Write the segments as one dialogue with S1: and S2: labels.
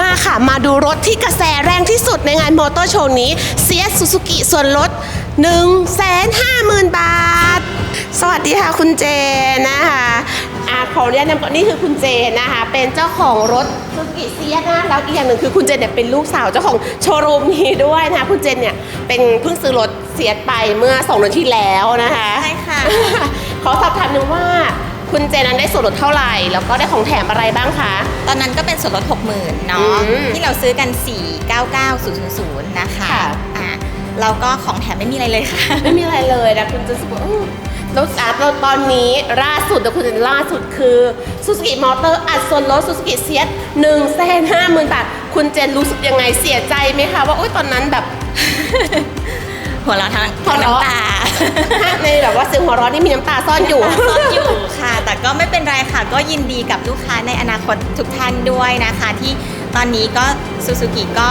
S1: มาค่ะ มาดูรถที่กระแสแรงที่สุดในงานมอเตอร์โชว์นี้เซียสซูซูกิส่วนลด 1 5 0 0 0 0 บาท สวัสดีค่ะคุณเจนนะคะอ่าขออนุญาตนำก่อนนี่คือคุณเจนนะคะ เป็นเจ้าของรถซูซูกิเซียสนะแล้วอีกอย่างหนึ่งคือคุณเจนเนี่ยเป็นลูกสาวเจ้าของโชว์รูมนี้ด้วยนะคะคุณเจนเนี่ยเป็นเพิ่งซื้อรถเซียสไปเมื่อ2เดือนที่แล้วนะคะ
S2: ใช่ค่ะ
S1: ขอสอบถามหนึ่งว่า คุณเจนั้นได้ส่วนลดเท่าไหร่ แล้วก็ได้ของแถมอะไรบ้างคะ
S2: ตอนนั้นก็เป็นส่วนลด 60,000เนาะ
S1: อืม
S2: ที่เราซื้อกัน 499000 นะคะ
S1: ค่ะ
S2: อะเราก็ของแถมไม่มีอะไรเลยค่ะ
S1: ไม่มีอะไรเลยนะคุณจะรู้สึกว่าอื้อแล้วสาร์ทตอนนี้ล่าสุดแต่คุณเจนล่าสุดคือซูซูกิมอเตอร์อัดส่วนลดซูซูกิเซียสหนึ่งแสนห้าหมื่นบาท คุณเจนรู้สึกยังไงเสียใจไหมคะ ว่าอุ้ยตอนนั้นแบบ
S2: หัวเราะทั้ง
S1: หัวเราะ
S2: น้ำตา
S1: ในแบบว่าเสียงหัวเราะนี่มีน้ำตาซ่อนอยู่
S2: ซ่อนอยู่ค่ะ แต่ก็ไม่เป็นไรค่ะ ก็ยินดีกับลูกค้าในอนาคตทุกท่านด้วยนะคะ ที่ตอนนี้ก็ซูซูกิก็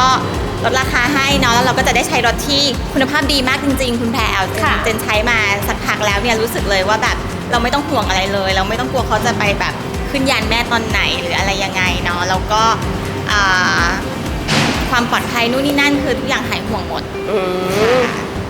S2: ลดราคาให้เนาะแล้วเราก็จะได้ใช้รถที่คุณภาพดีมากจริง ๆ คุณแพรวเจน
S1: ค่ะ
S2: เจนใช้มาสักพักแล้วเนี่ยรู้สึกเลยว่าแบบเราไม่ต้องห่วงอะไรเลย เราไม่ต้องกลัวเขาจะไปแบบขึ้นยานแม่ตอนไหนหรืออะไรยังไงเนาะแล้วก็อ่าความปลอดภัยนู่นนี่นั่นคือทุกอย่างหายห่วงหมด
S1: อืม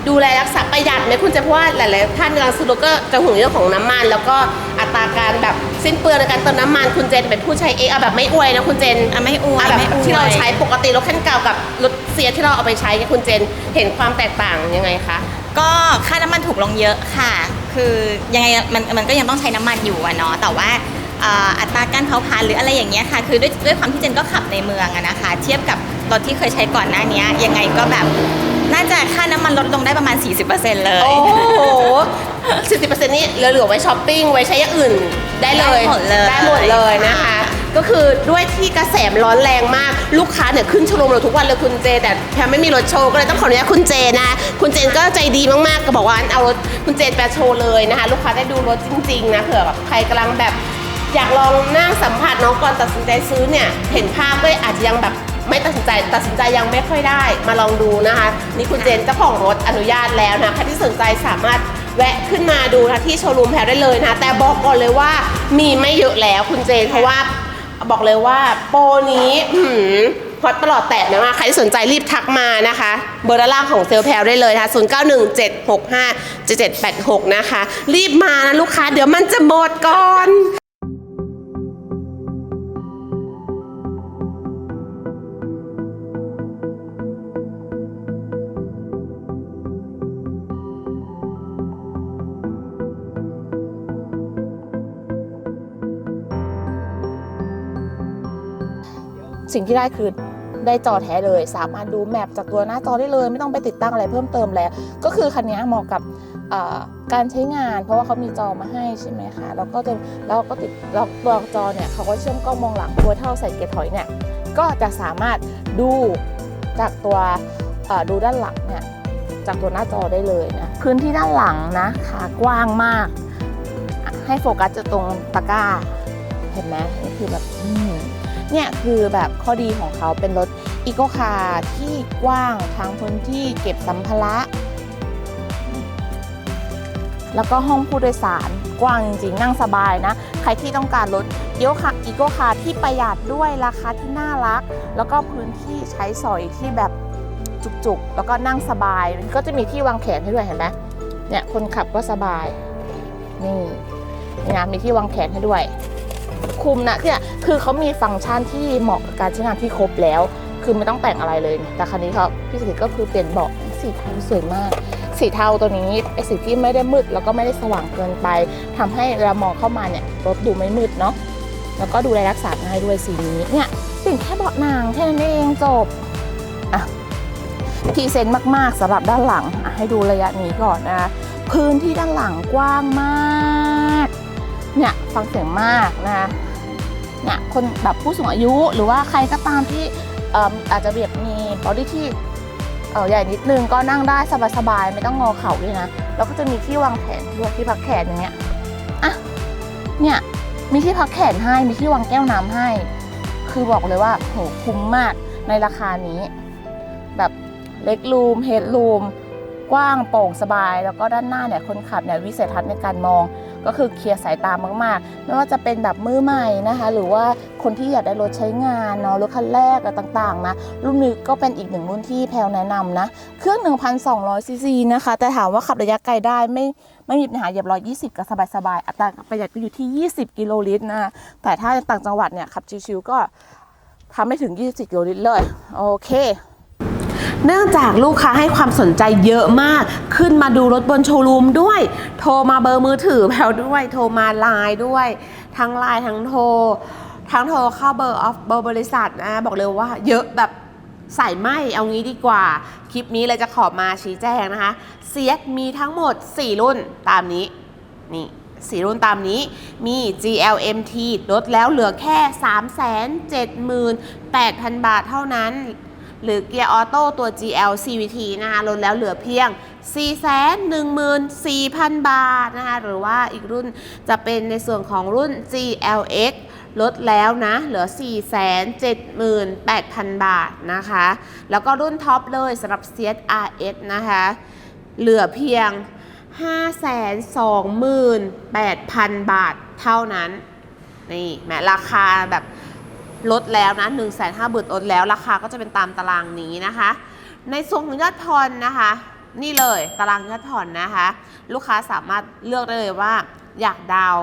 S1: ดูแลรักษาประหยัดไหมคุณเจนเพราะว่าหลายๆท่านกำลังซื้อรถก็จะห่วงเรื่องของน้ำมัน แล้วก็อัตราการแบบสิ้นเปลืองในการเติมน้ำมันคุณเจนเป็นผู้ใช้เองเอาแบบไม่อวยนะคุณเจน
S2: อะไม่อวย
S1: อะแบบ
S2: ไม่อวย
S1: ที่เราใช้ปกติรถคันเก่ากับรถเสียที่เราเอาไปใช้เนี่ยคุณเจนเห็นความแตกต่างยังไงคะ
S2: ก็ค่าน้ำมันถูกลงเยอะค่ะ คือยังไงมันมันก็ยังต้องใช้น้ำมันอยู่อะเนาะ แต่ว่าอ่าอัตราการเผาผลาญหรืออะไรอย่างเงี้ยค่ะ คือด้วยด้วยความที่เจนก็ขับในเมืองอะนะคะ เทียบกับรถที่เคยใช้ก่อนหน้านี้ยังไงก็แบบ น่าจะค่าน้ำมันลดลงได้ประมาณ 40%เลย
S1: โอ้โหสิบสิบเปอร์เซ็นต์นี่เหลือๆไว้ช้อปปิ้งไว้ใช้อย่างอื่นได้เลย
S2: ได้หมดเลย
S1: ได้หมดเลยนะคะ ก็คือด้วยที่กระแสร้อนแรงมากลูกค้าเนี่ยขึ้นโชว์รูมเราทุกวันเลยคุณเจ แต่แพมไม่มีรถโชว์ก็เลยต้องขออนุญาตคุณเจนะ คุณเจนก็ใจดีมากๆก็บอกว่าเอารถคุณเจนไปโชว์เลยนะคะ ลูกค้าได้ดูรถจริงๆนะเผื่อแบบใครกำลังแบบ อยากลองนั่งสัมผัสเน้องก่อนตัดสินใจซื้อเนี่ย เห็นภาพก็อาจจะยังแบบ ไม่ตัดสินใจตัดสินใจยังไม่ค่อยได้ มาลองดูนะคะนี่คุณเจนเจ้าของรถอนุญาตแล้วนะใครที่สนใจสามารถแวะขึ้นมาดูนะที่โชว์รูมแพรได้เลยนะแต่บอกก่อนเลยว่ามีไม่เยอะแล้วคุณเจนเพราะว่าบอกเลยว่าโปรนี้ฮอตตลอดแตะนะใครที่สนใจรีบทักมานะคะ เบอร์ด้านล่างของเซลลแพลได้เลยนะคะ0 9 1 7 6 5 7 7 8 6 นะคะ รีบมานะลูกค้าเดี๋ยวมันจะหมดก่อน สิ่งที่ได้คือได้จอแท้เลย สามารถดูแมปจากตัวหน้าจอได้เลย ไม่ต้องไปติดตั้งอะไรเพิ่มเติมแล้ว ก็คือคันนี้เหมาะกับการใช้งาน เพราะว่าเขามีจอมาให้ใช่ไหมคะแล้วก็จะแล้วก็ติดแล้วตัวจอเนี่ยเขาก็เชื่อมกล้องมองหลังด้วยถ้าใส่เกียร์ถอยเนี่ยก็จะสามารถดูจากตัวดูด้านหลังเนี่ยจากตัวหน้าจอได้เลยนะพื้นที่ด้านหลังนะขากว้างมาก ให้โฟกัสจะตรงตะกร้า เห็นไหมนี่คือแบบ เนี่ยคือแบบข้อดีของเขาเป็นรถอีโกคาร์ที่กว้างทั้งพื้นที่เก็บสัมภาระ แล้วก็ห้องผู้โดยสารกว้างจริงๆนั่งสบายนะ ใครที่ต้องการรถอีโกคาร์อีโกคาร์ที่ประหยัดด้วยราคาที่น่ารัก แล้วก็พื้นที่ใช้สอยที่แบบจุกๆ แล้วก็นั่งสบายก็จะมีที่วางแขนให้ด้วยเห็นไหมเนี่ยคนขับก็สบายนี่นี่นะมีที่วางแขนให้ด้วย คุมนะเนี่ยคือเขามีฟังก์ชันที่เหมาะกับการใช้งานที่ครบแล้ว คือไม่ต้องแต่งอะไรเลย แต่คันนี้เขาพี่สกิก็คือเปลี่ยนเบาะสีเทาสวยมาก สีเทาตัวนี้ไอสีที่ไม่ได้มืดแล้วก็ไม่ได้สว่างเกินไปทำให้เรามองเข้ามาเนี่ยรถดูไม่มืดเนาะแล้วก็ดูแลรักษาง่ายด้วยสีนี้เนี่ยเปลี่ยนแค่เบาะหนังแค่นั้นเองจบอะพรีเซนต์มาก ๆสำหรับด้านหลังอะให้ดูระยะนี้ก่อนนะพื้นที่ด้านหลังกว้างมาก เนี่ยฟังเสียงมากนะเนี่ยคนแบบผู้สูงอายุหรือว่าใครก็ตามที่เอิ่มอาจจะแบบมีบอดี้ที่ใหญ่นิดนึงก็นั่งได้สบายๆไม่ต้องงอเข่าด้วยนะแล้วก็จะมีที่วางแขนด้วยที่พักแขนอย่างเงี้ยอะเนี่ยมีที่พักแขนให้มีที่วางแก้วน้ำให้ คือบอกเลยว่าโหคุ้มมากในราคานี้ แบบเล็กรูมเฮดรูมกว้างโปร่งสบาย แล้วก็ด้านหน้าเนี่ยคนขับเนี่ยวิสัยทัศน์ในการมอง ก็คือเคลียร์สายตามากๆ ไม่ว่าจะเป็นแบบมือใหม่นะคะ หรือว่าคนที่อยากได้รถใช้งานเนาะรถคันแรกอะไรต่างๆนะรุ่นนี้ก็เป็นอีกหนึ่งรุ่นที่แพลแนะนำนะ เครื่อง 1,200ซีซีนะคะ แต่ถามว่าขับระยะไกลได้ไม่ไม่มีปัญหาเหยียบ120ก็สบายๆอัตราประหยัดก็อยู่ที่ 20 กิโลลิตรนะแต่ถ้าต่างจังหวัดเนี่ยขับชิวๆก็ทำไม่ถึง20กิโลลิตรเลย โอเค เนื่องจากลูกค้าให้ความสนใจเยอะมาก ขึ้นมาดูรถบนโชว์รูมด้วย โทรมาเบอร์มือถือแพลด้วย โทรมาไลน์ด้วย ทั้งไลน์ทั้งโทร ทั้งโทรเข้าเบอร์ออฟเบอร์บริษัทนะบอกเลยว่าเยอะแบบใส่ไหมเอางี้ดีกว่า คลิปนี้เลยจะขอมาชี้แจงนะคะเซียกมีทั้งหมด 4 รุ่นตามนี้ นี่สีรุ่นตามนี้มี GLMT ลดแล้วเหลือแค่ 378,000 บาทเท่านั้น หรือเกียร์ออโต้ตัว GL CVT นะคะลดแล้วเหลือเพียง 414,000 บาทนะคะหรือว่าอีกรุ่นจะเป็นในส่วนของรุ่น GLX ลดแล้วนะ เหลือ 478,000 บาทนะคะ แล้วก็รุ่นท็อปเลยสำหรับ CSRS นะคะ เหลือเพียง 528,000 บาทเท่านั้น นี่แหม้ราคาแบบ ลดแล้วนะ1 5 0 0 0 0ลดแล้วราคาก็จะเป็นตามตารางนี้นะคะ ในส่วนของยอดผ่อนนะคะ นี่เลยตารางยอดผ่อนนะคะ ลูกค้าสามารถเลือกได้เลยว่าอยากดาว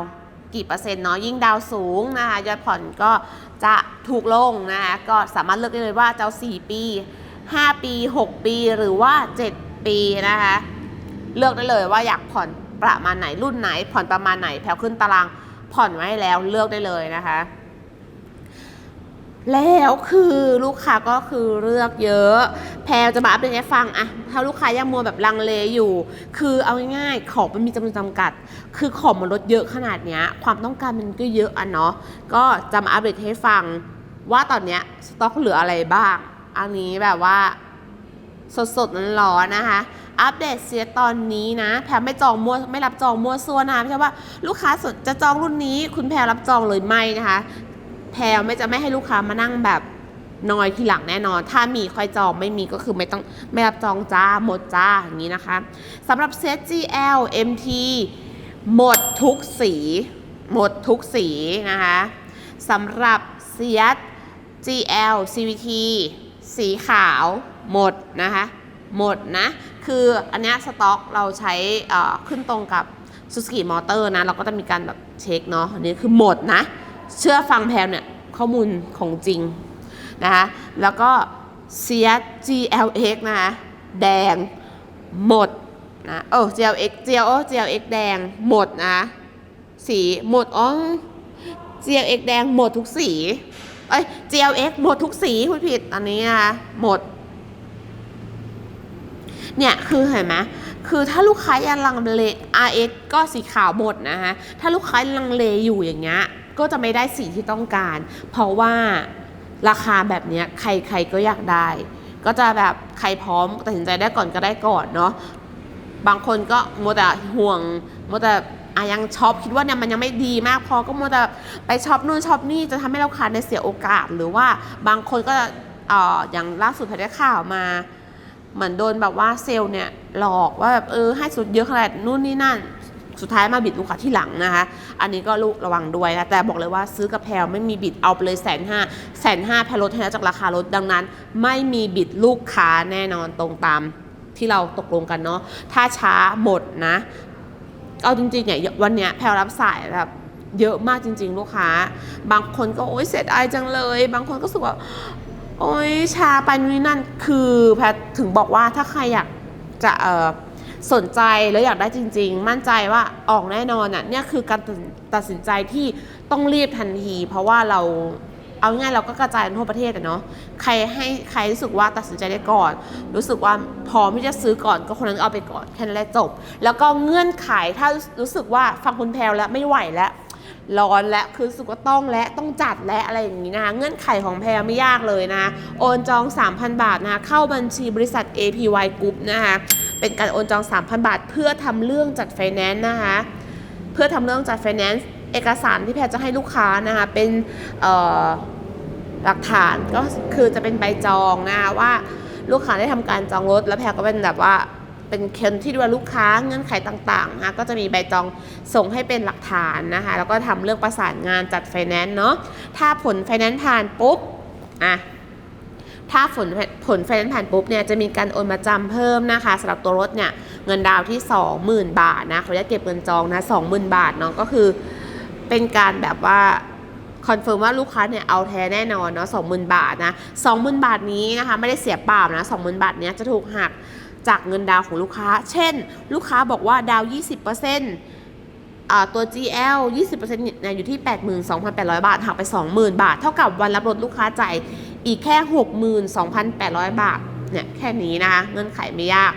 S1: กี่เปอร์เซ็นต์เนาะยิ่งดาวสูงนะคะยอดผ่อนก็จะถูกลงนะคะก็สามารถเลือกได้เลยว่าจะเอา4ปี 5 ปี 6 ปีหรือว่า 7 ปีนะคะเลือกได้เลยว่าอยากผ่อนประมาณไหนรุ่นไหน ผ่อนประมาณไหนแพลวขึ้นตารางผ่อนไว้แล้วเลือกได้เลยนะคะ แล้วคือลูกค้าก็คือเลือกเยอะ แพลวจะมาอัปเดตให้ฟังอะถ้าลูกค้ายังมัวแบบลังเลอยู่ คือเอาง่ายๆของมันมีจำนวนจำกัด คือของมันลดเยอะขนาดเนี้ย ความต้องการมันก็เยอะอะเนาะก็จะมาอัปเดตให้ฟัง ว่าตอนเนี้ยสต็อกเหลืออะไรบ้าง อันนี้แบบว่า สดๆร้อนๆนะคะอัปเดตเสียตอนนี้นะ แพรไม่จองมั่วไม่รับจองมั่วซั่วนะไม่ใช่ว่าลูกค้าสนจะจองรุ่นนี้ คุณแพรรับจองเลยไม่นะคะ แพรไม่จะไม่ให้ลูกค้ามานั่งแบบนอยทีหลังแน่นอน ถ้ามีค่อยจองไม่มีก็คือไม่ต้องไม่รับจองจ้าหมดจ้าอย่างนี้นะคะสำหรับเซต GL MT หมดทุกสี หมดทุกสีนะคะสำหรับเซีย GL CVT สีขาวหมดนะคะหมดนะ คืออันนี้สต็อกเราใช้ขึ้นตรงกับ Suzuki Motor นะ เราก็จะมีการแบบเช็คเนาะอันนี้คือหมดนะ เชื่อฟังแพลเนี่ยข้อมูลของจริงนะคะแล้วก็ c s GLX นะคะแดงหมดนะเออ GLX GL GLX แดงหมดนะ สีหมดอ๋อ GLX แดงหมดทุกสีเอ้ย GLX หมดทุกสีพูดผิดอันนี้นะคะหมด เนี่ย คือเห็นไหมคือถ้าลูกค้ายังลังเล RX ก็สีขาวหมดนะคะถ้าลูกค้าลังเลอยู่อย่างเงี้ย ก็จะไม่ได้สีที่ต้องการ เพราะว่าราคาแบบนี้ใครๆก็อยากได้ ก็จะแบบใครพร้อมตัดสินใจได้ก่อนก็ได้ก่อนเนาะบางคนก็มัวแต่ห่วงมัวแต่อะยังช็อปคิดว่าเนี่ยมันยังไม่ดีมากพอก็มัวแต่ไปช็อปนู่นช็อปนี่จะทำให้เราขาดในเสียโอกาส หรือว่าบางคนก็อออย่างล่าสุดแพทได้ข่าวมา เหมือนโดนแบบว่าเซลล์เนี่ยหลอกว่าแบบเออให้สุดเยอะขนาดนู่นนี่นั่น สุดท้ายมาบิดลูกค้าที่หลังนะคะ อันนี้ก็ลูกระวังด้วยนะ แต่บอกเลยว่าซื้อกับแพลไม่มีบิดเอาไปเลยแสนห้าแสนห้าแพลลดให้แล้วจากราคารถดังนั้น ไม่มีบิดลูกค้าแน่นอนตรงตามที่เราตกลงกันเนาะ ถ้าช้าหมดนะ เอาจริงๆเนี่ยวันเนี้ยแพลรับสายแบบเยอะมากจริง ๆ ลูกค้า บางคนก็โอ๊ยเสียดายจังเลย บางคนก็รู้สึกว่าโอ๊ยช้าไปนู่นนี่นั่น คือแพทถึงบอกว่าถ้าใครอยากจะเอ่อ สนใจแล้วอยากได้จริง ๆ มั่นใจว่าออกแน่นอนอะเนี่ยคือการตัดสินใจที่ต้องรีบทันที เพราะว่าเราเอาง่ายเราก็กระจายทั่วประเทศอะเนาะใครให้ใครรู้สึกว่าตัดสินใจได้ก่อน รู้สึกว่าพร้อมที่จะซื้อก่อนก็คนนั้นเอาไปก่อนแค่นั้นแหละจบ แล้วก็เงื่อนไขถ้ารู้สึกว่าฟังคุณแพลวแล้วไม่ไหวแล้วร้อนและคือรู้สึกว่าต้องและต้องจัดและอะไรอย่างนี้นะคะเงื่อนไขของแพรไม่ยากเลยนะ โอนจอง 3,000 บาทนะเข้าบัญชีบริษัท APY Group นะคะ เป็นการโอนจอง 3,000 บาท เพื่อทำเรื่องจัดไฟแนนซ์นะคะ เพื่อทำเรื่องจัดไฟแนนซ์เอกสารที่แพรจะให้ลูกค้านะคะ เป็นหลักฐานก็คือจะเป็นใบจองนะคะว่าลูกค้าได้ทำการจองรถ แล้วแพรก็เป็นแบบว่าเป็นเคนที่ดูแลลูกค้าเงื่อนไขต่างๆนะก็จะมีใบจองส่งให้เป็นหลักฐานนะคะแล้วก็ทำเรื่องประสานงานจัดไฟแนนซ์เนาะถ้าผลไฟแนนซ์ผ่านปุ๊บอะ ถ้าผลผลไฟแนนซ์ผ่านปุ๊บเนี่ยจะมีการโอนมาจำเพิ่มนะคะสำหรับตัวรถเนี่ยเงินดาวที่ 20,000 บาทนะเขาจะเก็บเงินจองนะ20,000 บาทเนาะก็คือเป็นการแบบว่าคอนเฟิร์มว่าลูกค้าเนี่ยเอาแท้แน่นอนเนาะ20,000 บาทนะ20,000 บาทนี้นะคะไม่ได้เสียเปล่านะ20,000 บาทเนี้ยจะถูกหักจากเงินดาวของลูกค้า เช่น ลูกค้าบอกว่าดาวน์20%อ่าตัว GL 20%เนี่ยอยู่ที่ 82,800 บาท หักไป 20,000 บาท เท่ากับวันรับรถลูกค้าจ่าย อีกแค่ 62,800 บาทเนี่ยแค่นี้นะคะเงื่อนไขไม่ยาก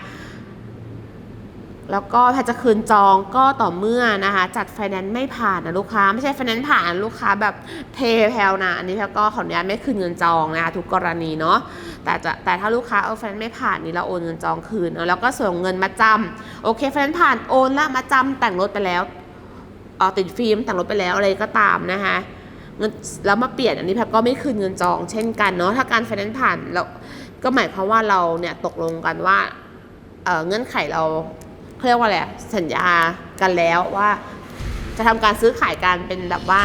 S1: แล้วก็ถ้าจะคืนจองก็ต่อเมื่อนะคะ จัดไฟแนนซ์ไม่ผ่านนะลูกค้า ไม่ใช่ไฟแนนซ์ผ่านลูกค้าแบบเทแพลนะอันนี้แพลก็ขออนุญาตไม่คืนเงินจองนะคะทุกกรณีเนาะแต่จะแต่ถ้าลูกค้าเอาไฟแนนซ์ไม่ผ่านนี่เราโอนเงินจองคืนแล้วก็ส่งเงินมาจำโอเคไฟแนนซ์ผ่านโอนละมาจำแต่งรถไปแล้วออติดฟิล์มแต่งรถไปแล้วอะไรก็ตามนะคะ แล้วมาเปลี่ยนอันนี้แพทก็ไม่คืนเงินจอง เช่นกันเนาะถ้าการไฟแนนซ์ผ่านแล้วก็หมายความว่าเราเนี่ยตกลงกันว่าเเงื่อนไขเราเรียกว่าอะไรสัญญากันแล้วว่า จะทำการซื้อขายกันเป็นแบบว่า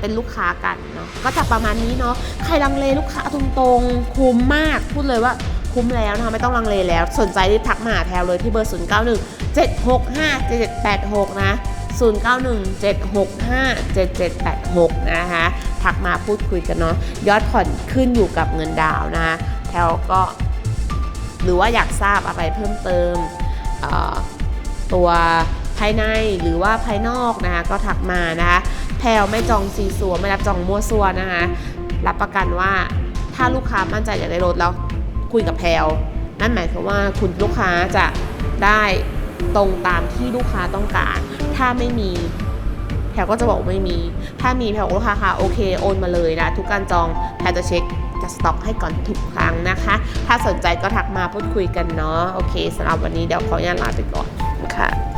S1: เป็นลูกค้ากันเนาะก็จะประมาณนี้เนาะใครลังเลลูกค้าตรงๆคุ้มมากพูดเลยว่าคุ้มแล้วนะคะไม่ต้องลังเลแล้ว สนใจรีบทักมาแพลวเลยที่เบอร์ 0 9 1 7 6 5 7 7 8 6 นะ 0 9 1 7 6 5 7 7 8 6 นะคะ ทักมาพูดคุยกันเนาะยอดผ่อนขึ้นอยู่กับเงินดาวน์นะคะแพลวก็หรือว่าอยากทราบอะไรเพิ่มเติมตัวภายในหรือว่าภายนอกนะคะก็ทักมานะคะแพลวไม่จองซีซัวไม่รับจองมั่วซัวนะคะรับประกันว่าถ้าลูกค้ามั่นใจอยากได้รถแล้วคุยกับแพลวนั่นหมายความว่าคุณลูกค้าจะได้ ตรงตามที่ลูกค้าต้องการ ถ้าไม่มีแพลก็จะบอกไม่มี ถ้ามีแพลก็ลูกค้าค่ะโอเคโอนมาเลยนะทุกการจองแพลจะเช็คจะสต็อกให้ก่อนทุกครั้งนะคะ ถ้าสนใจก็ทักมาพูดคุยกันเนาะโอเคสำหรับวันนี้เดี๋ยวขออนุญาตลาไปก่อนค่ะ